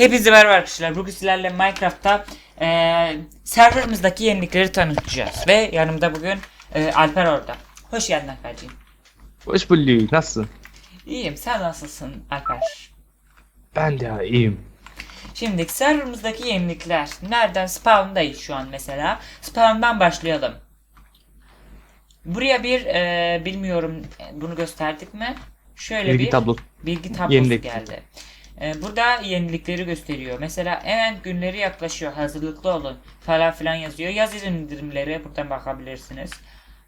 Hepinize merhaba arkadaşlar. Bugün sizlerle Minecraft'ta eee serverımızdaki yenilikleri tanıtacağız. Ve yanımda bugün eee, Alper orada. Hoş geldin Alperciğim. Hoş bulduk. Nasılsın? İyiyim. Sen nasılsın Alper? Ben de iyiyim. Şimdi serverımızdaki yenilikler. Nereden? Spawn'dayız şu an mesela. Spawn'dan başlayalım. Buraya bir eee, bilmiyorum bunu gösterdik mi? Şöyle Bilgi bir tablosu. bilgi tablosu Yenilik. geldi. Ee, burada yenilikleri gösteriyor. Mesela event günleri yaklaşıyor. Hazırlıklı olun falan filan yazıyor. Yaz indirimleri buradan bakabilirsiniz.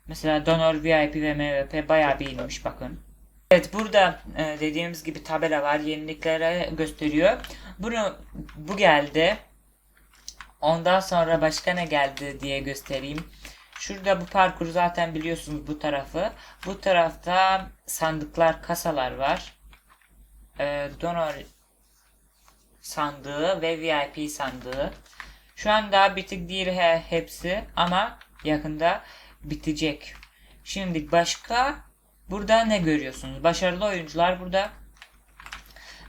Mesela Donor, VIP ve MVP bayağı bir inmiş bakın. Evet burada e, dediğimiz gibi tabela var. Yeniliklere gösteriyor. Bunu bu geldi. Ondan sonra başka ne geldi diye göstereyim. Şurada bu parkuru zaten biliyorsunuz bu tarafı. Bu tarafta sandıklar, kasalar var. Ee, donor sandığı ve VIP sandığı. Şu an daha bitik değil he, hepsi ama yakında bitecek. Şimdi başka burada ne görüyorsunuz? Başarılı oyuncular burada.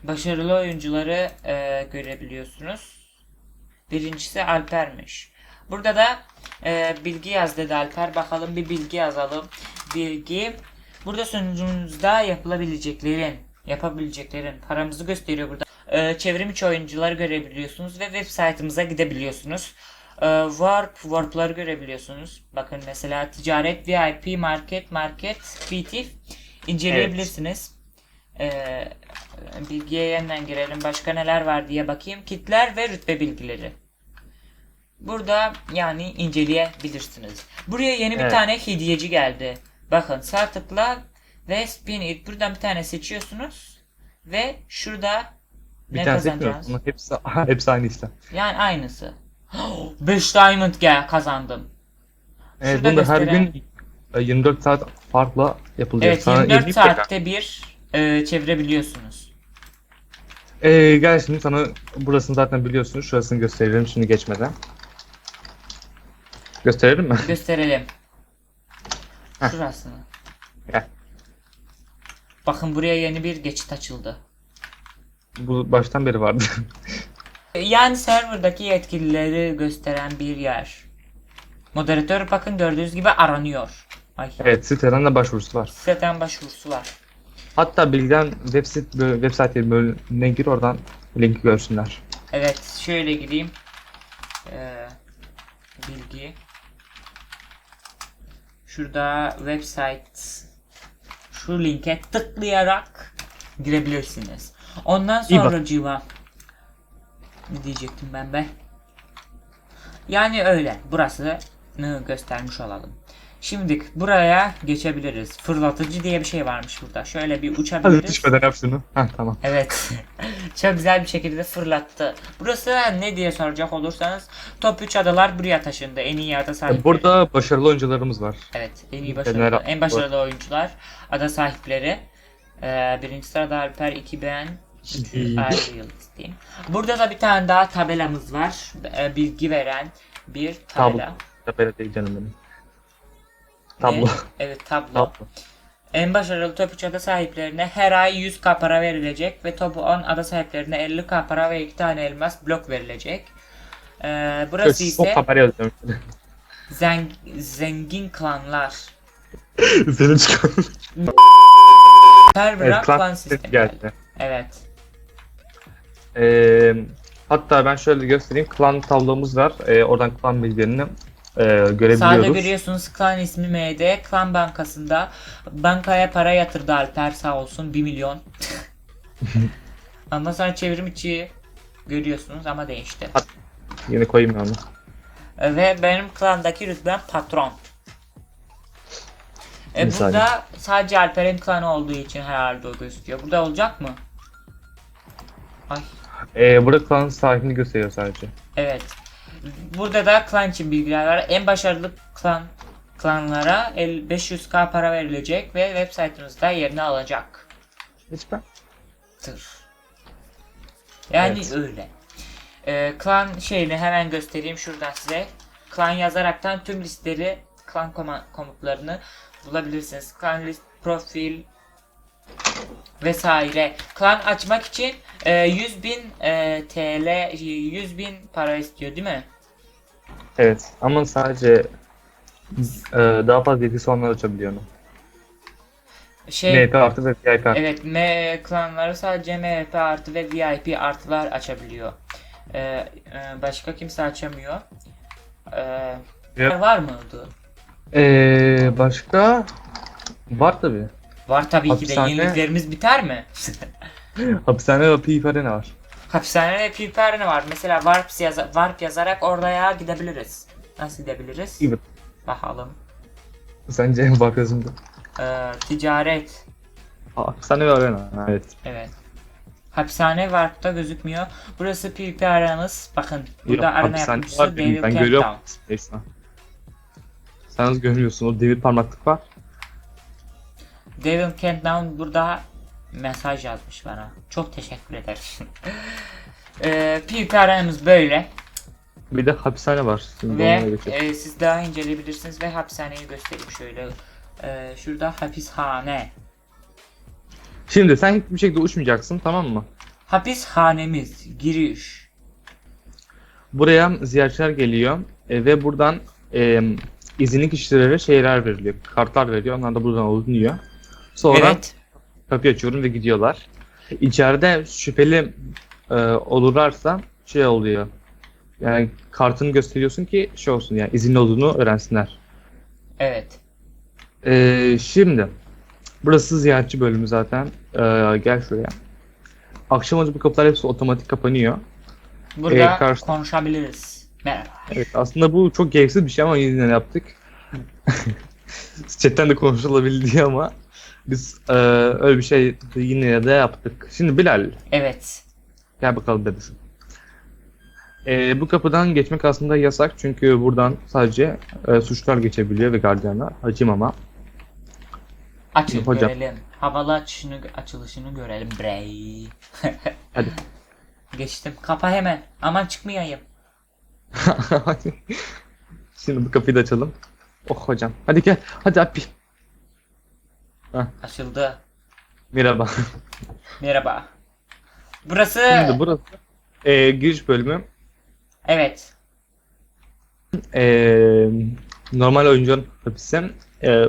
Başarılı oyuncuları e, görebiliyorsunuz. Birincisi Alper'miş. Burada da e, bilgi yaz dedi Alper. Bakalım bir bilgi yazalım. Bilgi. Burada sunucumuzda yapılabileceklerin, yapabileceklerin paramızı gösteriyor burada. E, çevrim içi oyuncuları görebiliyorsunuz ve web site'ımıza gidebiliyorsunuz. E, warp, warp'ları görebiliyorsunuz. Bakın mesela ticaret, VIP, market, market, BT inceleyebilirsiniz. E, bilgiye yeniden girelim. Başka neler var diye bakayım. Kitler ve rütbe bilgileri. Burada yani inceleyebilirsiniz. Buraya yeni bir Evet. tane hediyeci geldi. Bakın sağ tıkla ve spin it. Buradan bir tane seçiyorsunuz. Ve şurada Bir ne tane kazanacağız? seçmiyorum. Hepsi, hepsi aynı işte. Yani aynısı. 5 diamond gel kazandım. Evet, Şurada her gün e, 24 saat farkla yapılacak. Evet Sana 24 ilginç dakika. saatte bir e, çevirebiliyorsunuz. Ee, gel şimdi sana burasını zaten biliyorsunuz. Şurasını gösterelim şimdi geçmeden. Gösterelim mi? Gösterelim. Heh. Şurasını. Gel. Bakın buraya yeni bir geçit açıldı. Bu baştan beri vardı. Yani serverdaki yetkilileri gösteren bir yer. Moderatör bakın gördüğünüz gibi aranıyor. Ay. evet siteden de başvurusu var. Siteden başvurusu var. Hatta bilgiden web, sit, web site bölümüne gir oradan linki görsünler. Evet şöyle gideyim. Ee, bilgi. Şurada website şu linke tıklayarak girebilirsiniz. Ondan İyi bak. sonra civa ne diyecektim ben be? Yani öyle. Burası göstermiş olalım. Şimdi buraya geçebiliriz. Fırlatıcı diye bir şey varmış burada. Şöyle bir Hadi uçabiliriz. düşmeden yap şunu. Heh tamam. Evet. Çok güzel bir şekilde fırlattı. Burası ne diye soracak olursanız Top 3 adalar buraya taşındı. En iyi ada sahipleri. Burada başarılı oyuncularımız var. Evet, en iyi Genel- başarılı, en başarılı oyuncular, ada sahipleri. Ee, birinci sırada Alper, iki ben, Ayrı Yıldız diyeyim. Burada da bir tane daha tabelamız var. Ee, bilgi veren bir tabela. Tabela değil canım benim. Tablo. Ne? Evet tablo. Tablo. En başarılı top 3 ada sahiplerine her ay 100k para verilecek ve top 10 ada sahiplerine 50k para ve 2 tane elmas blok verilecek. Ee, burası Çok ise haber yazıyorum. zen- zengin klanlar. Senin çıkan. Her Evet, klan klan sistemi sistemi geldi. geldi. Evet. Ee, hatta ben şöyle göstereyim. Klan tablomuz var. Ee, oradan klan bilgilerini e, Sağda görebiliyoruz. görüyorsunuz klan ismi MD. Klan bankasında bankaya para yatırdı Alper sağ olsun 1 milyon. Ondan sonra çevrim içi görüyorsunuz ama değişti. Yine koyayım onu. Ve benim klandaki rütbem patron. E burada sadece Alper'in klanı olduğu için herhalde o gözüküyor. Burada olacak mı? Ay Ee, burada klan sahibini gösteriyor sadece. evet. Burada da klan için bilgiler var. En başarılı klan klanlara el- 500k para verilecek ve web sitemizde yerini alacak. Ben. Tır. Yani Evet. öyle. Ee, klan şeyini hemen göstereyim şuradan size. Klan yazaraktan tüm listeleri, klan koma- komutlarını bulabilirsiniz. Klan list, profil, vesaire. Klan açmak için e, 100 bin e, TL 100 bin para istiyor değil mi? Evet ama sadece e, daha fazla yetkisi onlar açabiliyor onu. Şey MP artı ve VIP artı. Evet, M klanları sadece MP artı ve VIP artılar açabiliyor. Ee, e, başka kimse açamıyor. Evet. var mıydı? Ee, başka var tabi. Var tabii ki de Hapishane- yeniliklerimiz biter mi? Hapishane ve PvP arena var. Hapishanede PvP arena var. Mesela warp, yaza- warp yazarak oraya gidebiliriz. Nasıl gidebiliriz? Evet. Bakalım. Sence bak gözümde. Ee, ticaret. Hapishane ve arena. Evet. Evet. Hapishane Warp'ta gözükmüyor. Burası PvP aranız. Bakın burada hapishane yapımcısı David Ben Campbell. görüyorum. Neyse. Sen görmüyorsun? O demir parmaklık var. Devin Countdown burada mesaj yazmış bana. Çok teşekkür ederim. Eee PvP böyle Bir de hapishane var. Şimdi ve eee, siz daha inceleyebilirsiniz ve hapishaneyi göstereyim şöyle. Eee, şurada hapishane. Şimdi sen hiçbir şekilde uçmayacaksın tamam mı? Hapishanemiz giriş. Buraya ziyaretçiler geliyor e, ve buradan e, izinli kişilere şeyler veriliyor. Kartlar veriyor. Onlar da buradan alınıyor. Sonra Evet. kapıyı açıyorum ve gidiyorlar. İçeride şüpheli e, olurlarsa şey oluyor. Yani kartını gösteriyorsun ki şey olsun yani izinli olduğunu öğrensinler. Evet. E, şimdi burası ziyaretçi bölümü zaten. E, gel şuraya. Akşam olunca bu kapılar hepsi otomatik kapanıyor. Burada Ee, karşı- konuşabiliriz. Merhaba. Evet aslında bu çok gereksiz bir şey ama yine yaptık. Chatten de konuşulabildi ama biz e, öyle bir şey yine de yaptık. Şimdi Bilal Evet. gel bakalım bebeğim. E, bu kapıdan geçmek aslında yasak çünkü buradan sadece e, suçlular geçebiliyor ve gardiyanlar. Hacım ama. Açın Hocam. görelim. Havalı açışını, açılışını görelim brey. Hadi. Geçtim. Kapa hemen. Aman çıkmayayım. Şimdi bu kapıyı da açalım. Oh hocam. Hadi gel. Hadi abi. Açıldı. Merhaba. Merhaba. Burası Şimdi burası e, giriş bölümü. evet. Ee, normal oyuncunun hapisi. Ee,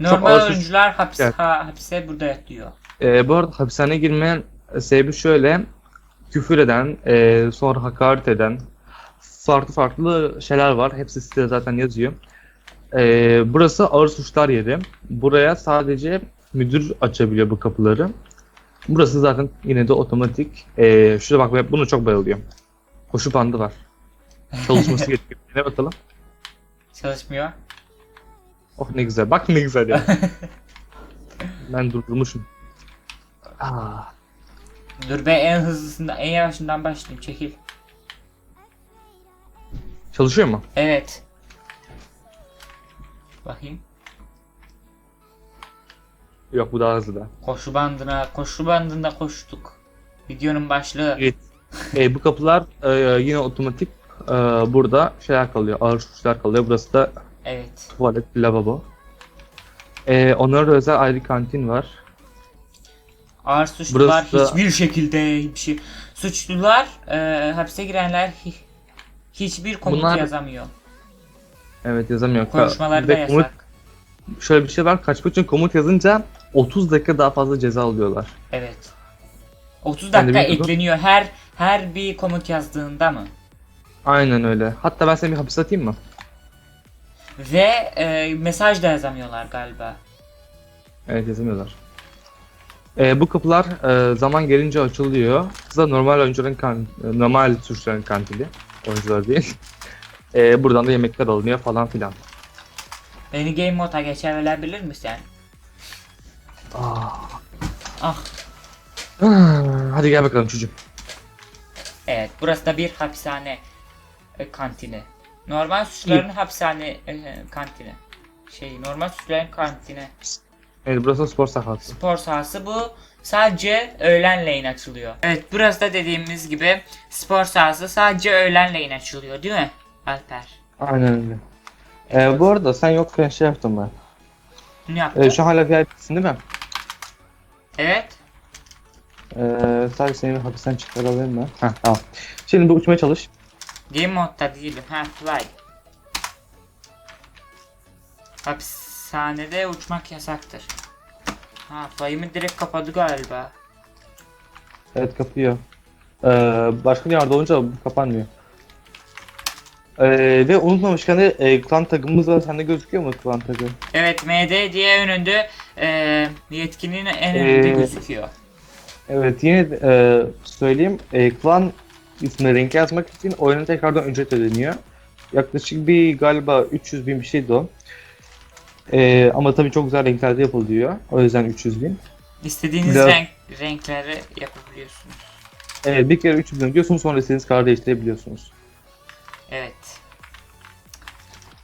Normal ağır suç- oyuncular hapis, Evet. ha, hapise burada yatıyor. e, bu arada hapishaneye girmeyen sebebi şöyle. Küfür eden, e, sonra hakaret eden farklı farklı şeyler var. Hepsi sitede zaten yazıyor. E, burası ağır suçlar yeri. Buraya sadece müdür açabiliyor bu kapıları. Burası zaten yine de otomatik. E, şuraya bak ben bunu çok bayılıyorum. Koşu bandı var. Çalışması gerekiyor. Ne bakalım? Çalışmıyor. Oh ne güzel. Bak ne güzel ya. ben durdurmuşum. Aa, Dur be en hızlısından en yavaşından başlayayım çekil. çalışıyor mu? Evet. Bakayım. Yok bu daha hızlı da. Koşu bandına, koşu bandında koştuk. Videonun başlığı. Evet. E, bu kapılar e, yine otomatik e, burada şeyler kalıyor. Ağır suçlar kalıyor. Burası da Evet. tuvalet, lavabo. E, onlara da özel ayrı kantin var. Ağır suçlular Burası hiçbir şekilde hiçbir şey. Suçlular, e, hapse girenler hi- hiçbir komut Bunlar- yazamıyor. Evet yazamıyor. Konuşmaları da Ve komut- yasak. şöyle bir şey var. Kaçmak için komut yazınca 30 dakika daha fazla ceza alıyorlar. Evet. 30 Ben de dakika ekleniyor her her bir komut yazdığında mı? Aynen öyle. Hatta ben seni bir hapis atayım mı? Ve e, mesaj da yazamıyorlar galiba. Evet yazamıyorlar. Ee, bu kapılar e, zaman gelince açılıyor. Kısa normal oyuncuların kan e, normal suçluların kantili. Oyuncular değil. Ee, buradan da yemekler alınıyor falan filan. Beni game moda geçebilir misin? Ah. Ah Hadi gel bakalım çocuğum. evet burası da bir hapishane e, kantini. Normal suçluların hapishane e, kantini. Şey normal suçluların kantini. Evet burası spor sahası. Spor sahası bu. Sadece öğlenleyin açılıyor. Evet burası da dediğimiz gibi spor sahası sadece öğlenleyin açılıyor değil mi? Alper. Aynen öyle. Ee, bu arada sen yokken şey yaptım ben. Ne yaptın? Ee, şu hala VIP'sin değil mi? Evet. Ee, sadece seni hapisten çıkaralım ben. Heh, tamam. Şimdi bu uçmaya çalış. Game modda değilim. Ha fly. Hapishanede uçmak yasaktır. Ha fly'ımı direkt kapadı galiba. Evet kapıyor. Ee, başka bir yerde olunca bu kapanmıyor. Ee, ve unutmamışken de e, klan tagımız var. Sende gözüküyor mu klan tagı? Evet MD diye önünde e, yetkinin en önünde Ee, gözüküyor. Evet yine e, söyleyeyim. E, klan ismine renk yazmak için oyuna tekrardan ücret ödeniyor. Yaklaşık bir galiba 300 bin bir şeydi o. E, ama tabii çok güzel renklerde yapılıyor. O yüzden 300 bin. İstediğiniz Biraz- renk renkleri yapabiliyorsunuz. Evet bir kere 300 bin ödüyorsunuz sonra istediğiniz kartı değiştirebiliyorsunuz. Evet.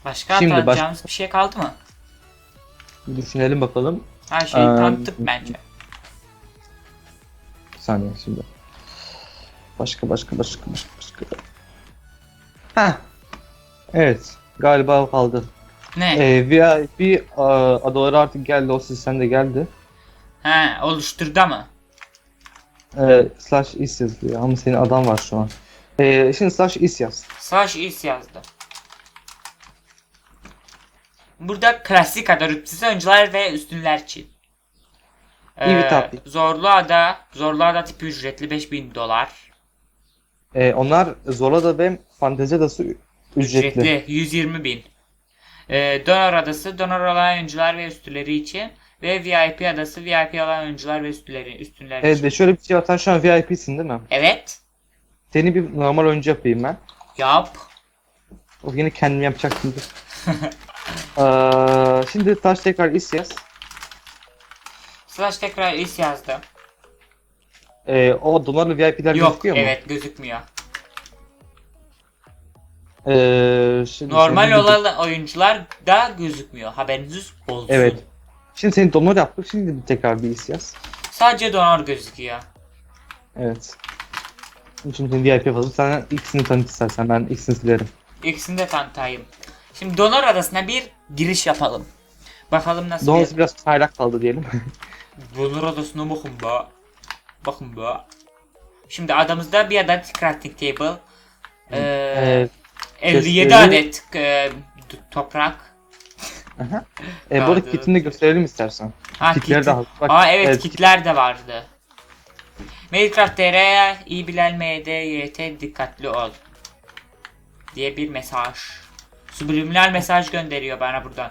Başka Şimdi baş- atacağımız bir şey kaldı mı? Bir düşünelim bakalım. Her şeyi Ee, tanıttık bence. Bir saniye şimdi. Başka başka başka başka başka. Heh. Evet. Galiba kaldı. Ne? Ee, VIP a, adaları artık geldi. O sistem de geldi. Ha oluşturdu mı? Ee, slash is yazıyor ama senin adam var şu an. Ee, şimdi slash is yaz. Slash is yazdım. Burada klasik ada rütbesiz oyuncular ve üstünler için. İyi bir tatil. Zorlu ada, zorlu ada tipi ücretli 5000 dolar. Ee, onlar Zola'da ve Fantezi Adası ücretli. Ücretli 120 bin. Ee, donor adası donor olan oyuncular ve üstüleri için ve VIP adası VIP olan oyuncular ve üstüleri üstünler Evet için. ve şöyle bir şey var. Sen şu an VIP'sin değil mi? Evet. Seni bir normal oyuncu yapayım ben. Yap. O yine kendim yapacaktım. ee, şimdi taş tekrar is yaz. Slash tekrar is yazdım. Ee, o dolarlı VIP'ler Yok gözüküyor mu? evet gözükmüyor. Ee, şimdi Normal senin- olan oyuncular da gözükmüyor. Haberiniz olsun. Evet. Şimdi seni donor yaptık. Şimdi bir tekrar bir is yaz. Sadece donor gözüküyor. Evet. Şimdi senin VIP yapalım. Sen ikisini tanıt istersen ben ikisini silerim. İkisini de tanıtayım. Şimdi donor adasına bir giriş yapalım. Bakalım nasıl Donor bir... biraz çaylak kaldı diyelim. Donor adasına bakın be. Bakın be. Şimdi adamızda bir adet crafting table. Ee, Evet. 57 chestleri- adet e, toprak. Aha. Ee, bu arada kitini de gösterelim istersen. Ha, Kitleri kit- de al. Bak, Aa evet, evet, kitler de vardı. Minecraft TR iyi bilen MDYT dikkatli ol. Diye bir mesaj. Subliminal mesaj gönderiyor bana buradan.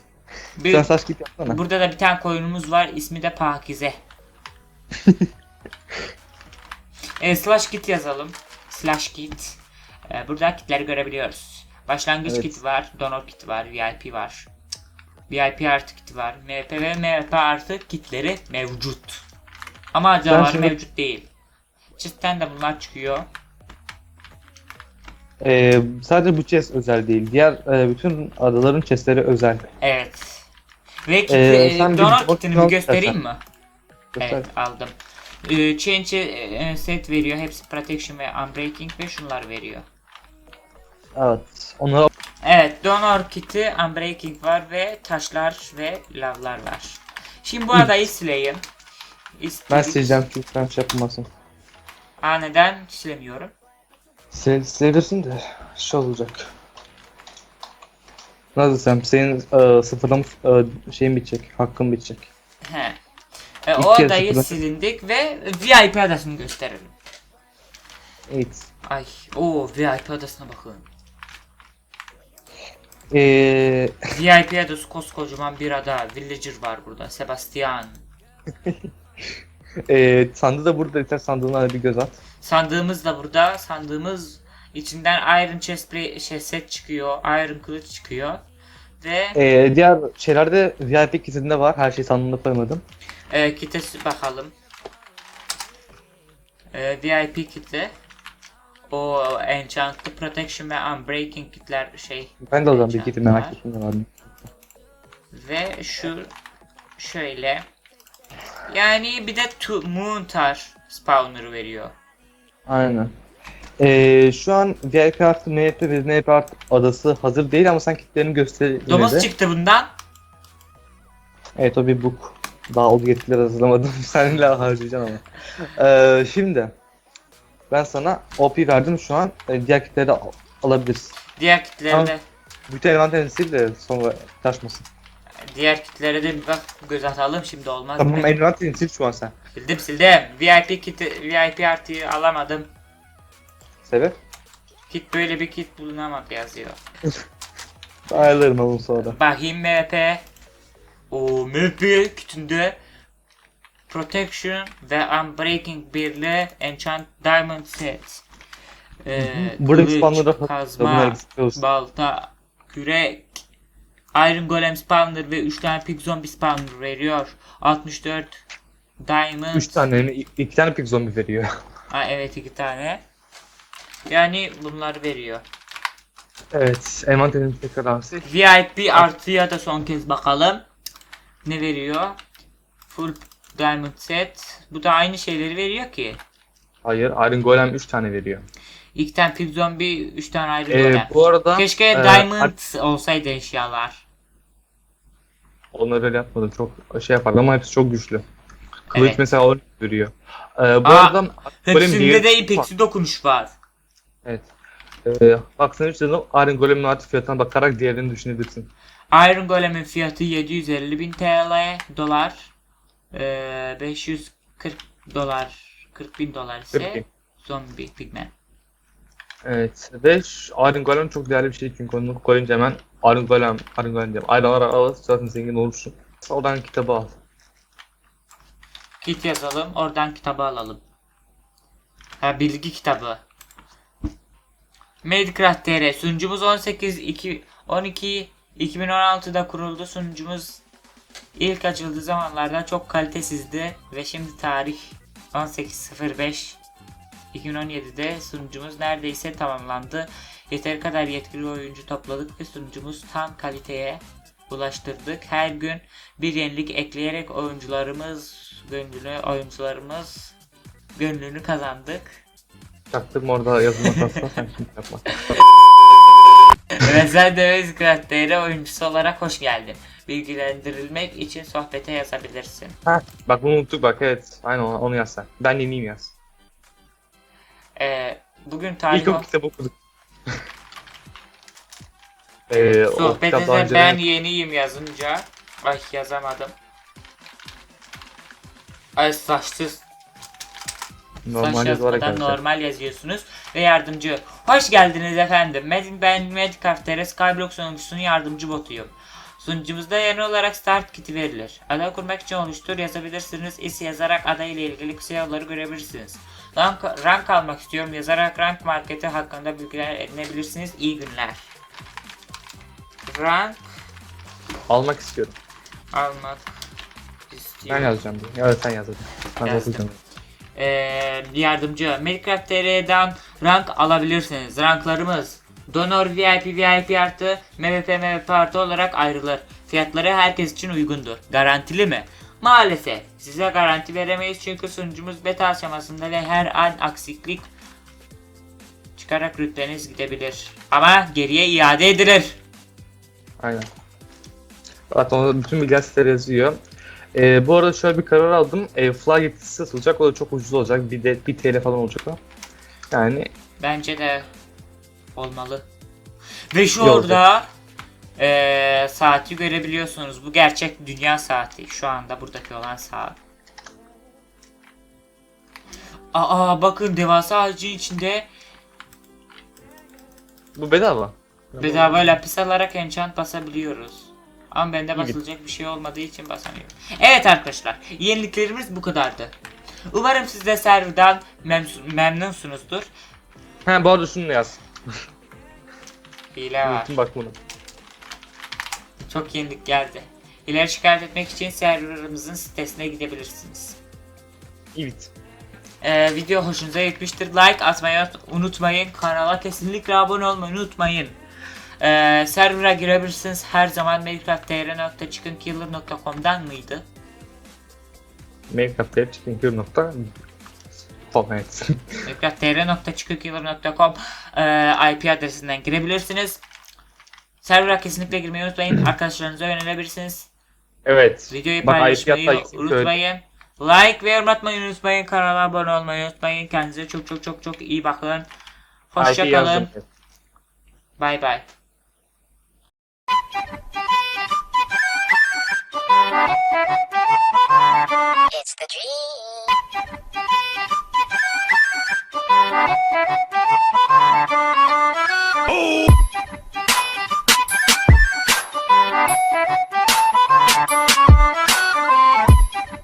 Bir- Sen saç kit yapsana. burada da bir tane koyunumuz var. ismi de Pakize. e, slash kit yazalım. Slash kit. E, burada kitleri görebiliyoruz. Başlangıç Evet. kiti var. Donor kiti var. VIP var. VIP artı kiti var. MP ve MP artı kitleri mevcut. Ama acaba şimdi- mevcut değil. Chest'ten de bunlar çıkıyor. Ee, sadece bu chest özel değil. Diğer e, bütün adaların chestleri özel. Evet. Ve Ee, e, sen bir donor kitini al bir göstereyim mi? Göster. Evet aldım. Ee, change e, set veriyor. Hepsi protection ve unbreaking ve şunlar veriyor. Evet. Onları Evet donor kiti unbreaking var ve taşlar ve lavlar var. Şimdi bu adayı sileyim. ben İstedik. sileceğim çünkü ben şey yapamazsın. Aa neden silemiyorum? Silebilirsin de şey olacak. Nasıl sen? Senin e, sıfırlamış e, şeyin bitecek. Hakkın bitecek. He. E, İlk o adayı sıfırla- silindik ve VIP adasını gösterelim. Evet. Ay o VIP adasına bakın. Ee, VIP adası koskocaman bir ada. Villager var burada. Sebastian. e, sandığı da burada. İster sandığına bir göz at. Sandığımız da burada. Sandığımız içinden Iron Chest şey, set çıkıyor. Iron kılıç çıkıyor. Ve E, diğer şeylerde VIP kitinde var. Her şeyi sandığına koymadım. e, kite bakalım. E, VIP kiti. O Enchantlı Protection ve Unbreaking kitler şey. Ben de o zaman bir kiti merak ettim. ne var mı? Ve şu şöyle. Yani bir de tu, Moontar spawner veriyor. Aynen. Ee, şu an VIP artı MP ve MP artı adası hazır değil ama sen kitlerini göster Domuz de. çıktı bundan. Evet o bir book. Daha o yetkileri hazırlamadım. Seninle harcayacağım ama. Ee, şimdi ben sana OP verdim şu an. Ee, diğer kitleri de al- alabilirsin. Diğer kitlerde Bütün envanterini sil de sonra taşmasın. diğer kitlere de bir bak göz atalım şimdi olmaz. Tamam envanterini sil şu an sen. Sildim sildim. VIP kiti VIP artıyı alamadım. Sebep? Kit böyle bir kit bulunamadı yazıyor. Ayarlarım onu sonra. Bakayım MP. O MP kitinde Protection ve Unbreaking birli Enchant Diamond Set. Ee, kılıç, kazma, balta, kürek, Iron Golem Spawner ve 3 tane Pig Zombie Spawner veriyor. 64 Diamond. 3 tane mi? 2 tane pik zombi veriyor. Ha, evet iki tane. Yani bunlar veriyor. evet envanterini tekrar alsın. VIP artıya da son kez bakalım. Ne veriyor? Full Diamond Set. Bu da aynı şeyleri veriyor ki. Hayır Iron Golem 3 tane veriyor. İki tane Pig Zombie, üç tane ayrı Ee, golem. bu arada Keşke e, Diamond olsaydı eşyalar. Onları öyle yapmadım. Çok şey yapardı ama hepsi çok güçlü. Kılıç Evet. mesela onu veriyor. Ee, bu Aa, arada Golem Hepsinde de ipeksi dokunuş var. Evet. Ee, bak sana hiç dedim Iron Golem'in artı fiyatına bakarak diğerini düşünebilirsin. Iron Golem'in fiyatı 750 bin TL dolar. Ee, 540 dolar 40 bin dolar ise 40 bin. zombi pigmen. Evet. Ve şu Iron Golem çok değerli bir şey çünkü onu koyunca hemen Iron Golem, Iron Golem diyeyim. Iron'lar al zaten zengin olursun. Oradan kitabı al. Kit yazalım. Oradan kitabı alalım. Ha bilgi kitabı. Medcraft TR sunucumuz 18 2 12 2016'da kuruldu. Sunucumuz ilk açıldığı zamanlarda çok kalitesizdi ve şimdi tarih 18.05 2017'de sunucumuz neredeyse tamamlandı. Yeteri kadar yetkili oyuncu topladık ve sunucumuz tam kaliteye ulaştırdık. Her gün bir yenilik ekleyerek oyuncularımız gönlünü oyuncularımız gönlünü kazandık. Çaktırma orada sen şimdi yapma. De Özgürat TR oyuncusu olarak hoş geldin. Bilgilendirilmek için sohbete yazabilirsin. Heh, bak bunu unuttuk bak evet. Aynen onu, onu yaz sen. Ben yeniyim yaz. Ee, bugün İlk tarih o kitabı okuduk. Ee, önce ben yeniyim yazınca ay yazamadım. Ay saçsız normal Saç normal yazıyorsunuz ve yardımcı. Hoş geldiniz efendim. Med- Ben Medcraft TR Skyblock sunucusunun yardımcı botuyum. Sunucumuzda yeni olarak start kiti verilir. Ada kurmak için oluştur yazabilirsiniz. İs yazarak ada ile ilgili kısa yolları görebilirsiniz. Rank, rank almak istiyorum yazarak rank marketi hakkında bilgiler edinebilirsiniz. İyi günler. Rank Almak istiyorum. almak Ben istiyorum. yazacağım. diye. Evet sen yaz hadi. Ben Yazdım. okuyacağım. Ee, yardımcı Minecraft TR'den rank alabilirsiniz. Ranklarımız Donor VIP VIP artı MVP MVP artı olarak ayrılır. Fiyatları herkes için uygundur. Garantili mi? Maalesef size garanti veremeyiz çünkü sunucumuz beta aşamasında ve her an aksiklik çıkarak rütbeniz gidebilir. Ama geriye iade edilir. Aynen. Zaten orada bütün bilgiler siteleri yazıyor. Ee, bu arada şöyle bir karar aldım. E, Fly yetkisi satılacak. O da çok ucuz olacak. Bir de 1 TL falan olacak o. Yani Bence de olmalı. Ve şu olacak. orada eee, saati görebiliyorsunuz. Bu gerçek dünya saati. Şu anda buradaki olan saat. Aa bakın devasa ağacın içinde bu bedava. Bedava lapis alarak enchant basabiliyoruz. Ama bende basılacak bir şey olmadığı için basamıyorum. Evet arkadaşlar yeniliklerimiz bu kadardı. Umarım siz de serverdan memnun- memnunsunuzdur. Ha bu arada şunu da yaz. Hile var. Unuttum bak bunu. Çok yenilik geldi. İleri şikayet etmek için serverımızın sitesine gidebilirsiniz. Evet. Ee, video hoşunuza gitmiştir. Like atmayı unutmayın. Kanala kesinlikle abone olmayı unutmayın. Ee, server'a girebilirsiniz. Her zaman minecraft.tr.chickenkiller.com'dan mıydı? Minecraft Chicken nokta. Tamam evet. minecraft.tr.chickenkiller.com ee, IP adresinden girebilirsiniz. Server'a kesinlikle girmeyi unutmayın. Arkadaşlarınıza önerebilirsiniz. Evet. Videoyu Bak, paylaşmayı Ayşe hatta unutmayın. Like ve yorum atmayı unutmayın. Kanala abone olmayı unutmayın. Kendinize çok çok çok çok iyi bakın. Hoşça Ayşe kalın. yazdım. Bay bay. It's the dream. Oh!